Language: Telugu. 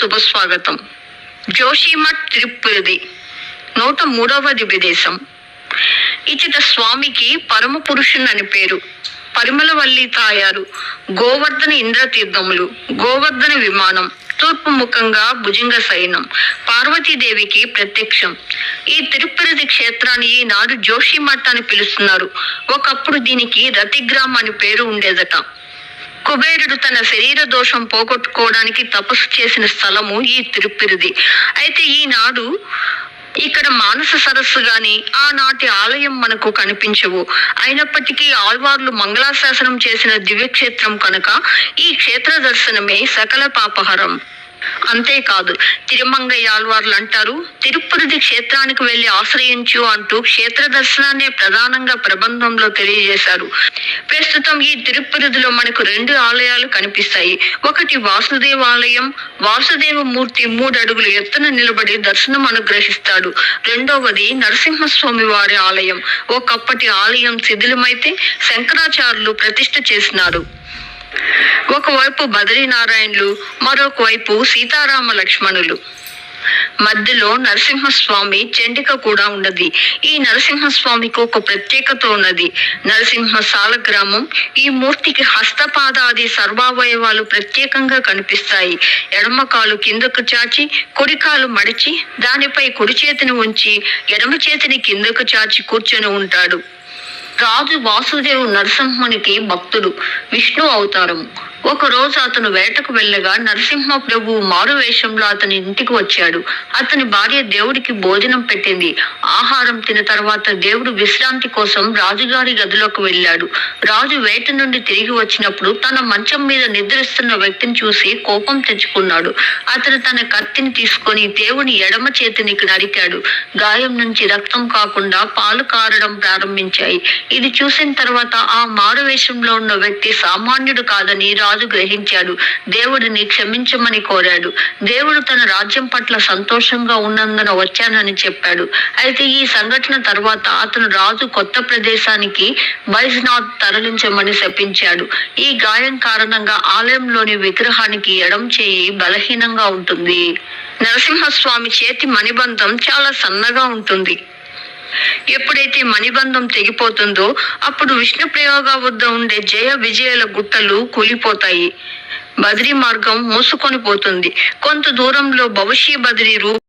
శుభస్వాగతం. జోషిమఠ్ తిరుపతి నూట మూడవ దివ్యదేశం ఇచ్చట స్వామికి పరమ పురుషుని అని పేరు. పరిమళవల్లి తాయారు గోవర్ధన ఇంద్రతీర్థములు గోవర్ధన విమానం తూర్పు ముఖంగా భుజంగ సైనం పార్వతీదేవికి ప్రత్యక్షం. ఈ తిరుపతి క్షేత్రాన్ని ఈనాడు జోషిమఠ్ అని పిలుస్తున్నారు. ఒకప్పుడు దీనికి రతిగ్రామ్ అని పేరు ఉండేదట. కుబేరుడు తన శరీర దోషం పోగొట్టుకోవడానికి తపస్సు చేసిన స్థలము ఈ తిరుపిరిది అయితే ఈనాడు ఇక్కడ మానస సరస్సు గాని ఆనాటి ఆలయం మనకు కనిపించవు. అయినప్పటికీ ఆళ్వార్లు మంగళాశాసనం చేసిన దివ్యక్షేత్రం కనుక ఈ క్షేత్ర దర్శనమే సకల పాపహరం. అంతేకాదు తిరుమంగయ్య ఆళ్వార్లు అంటారు తిరుపతి క్షేత్రానికి వెళ్ళి ఆశ్రయించు అంటూ క్షేత్ర దర్శనాన్ని ప్రధానంగా ప్రబంధంలో తెలియజేశారు. ప్రస్తుతం ఈ తిరుపతిలో మనకు రెండు ఆలయాలు కనిపిస్తాయి. ఒకటి వాసుదేవ ఆలయం వాసుదేవ మూర్తి మూడు అడుగులు ఎత్తున నిలబడి దర్శనం అనుగ్రహిస్తాడు. రెండవది నరసింహస్వామి వారి ఆలయం. ఒకప్పటి ఆలయం శిథిలమైతే శంకరాచార్యులు ప్రతిష్ఠ చేసినారు. ఒకవైపు బద్రీనారాయణులు మరొకవైపు సీతారామ లక్ష్మణులు మధ్యలో నరసింహస్వామి చెండిక కూడా ఉన్నది. ఈ నరసింహస్వామికి ఒక ప్రత్యేకత ఉన్నది. నరసింహ సాల గ్రామం ఈ మూర్తికి హస్తపాదాది సర్వావయవాలు ప్రత్యేకంగా కనిపిస్తాయి. ఎడమ కాలు కిందకు చాచి కుడి కాలు మడిచి దానిపై కుడి చేతిని ఉంచి ఎడమ చేతిని కిందకు చాచి కూర్చొని ఉంటాడు. రాజు వాసుదేవు నరసింహునికి భక్తుడు. విష్ణు అవతారము. ఒక రోజు అతను వేటకు వెళ్ళగా నరసింహ ప్రభువు మారు వేషంలో అతని ఇంటికి వచ్చాడు. అతని భార్య దేవుడికి భోజనం పెట్టింది. ఆహారం తిన్న తర్వాత దేవుడు విశ్రాంతి కోసం రాజుగారి గదిలోకి వెళ్ళాడు. రాజు వేట నుండి తిరిగి వచ్చినప్పుడు తన మంచం మీద నిద్రిస్తున్న వ్యక్తిని చూసి కోపం తెచ్చుకున్నాడు. అతను తన కత్తిని తీసుకొని దేవుని ఎడమ చేతిని నరికాడు. గాయం నుంచి రక్తం కాకుండా పాలు కారడం ప్రారంభించాయి. ఇది చూసిన తర్వాత ఆ మారు వేషంలో ఉన్న వ్యక్తి సామాన్యుడు కాదని రాజు గ్రహించాడు. దేవుడిని క్షమించమని కోరాడు. దేవుడు తన రాజ్యం పట్ల సంతోషంగా ఉన్నందున వచ్చానని చెప్పాడు. అయితే ఈ సంఘటన తర్వాత అతను రాజు కొత్త ప్రదేశానికి వైజ్నాథ్ తరలించమని శపించాడు. ఈ గాయం కారణంగా ఆలయంలోని విగ్రహానికి ఎడం చేయి బలహీనంగా ఉంటుంది. నరసింహస్వామి చేతి మణిబంధం చాలా సన్నగా ఉంటుంది. ఎప్పుడైతే మణిబంధం తెగిపోతుందో అప్పుడు విష్ణు ప్రయోగ వద్ద ఉండే జయ విజయాల గుట్టలు కూలిపోతాయి. బద్రీ మార్గం మూసుకొని పోతుంది. కొంత దూరంలో భవిష్య బద్రీ రూప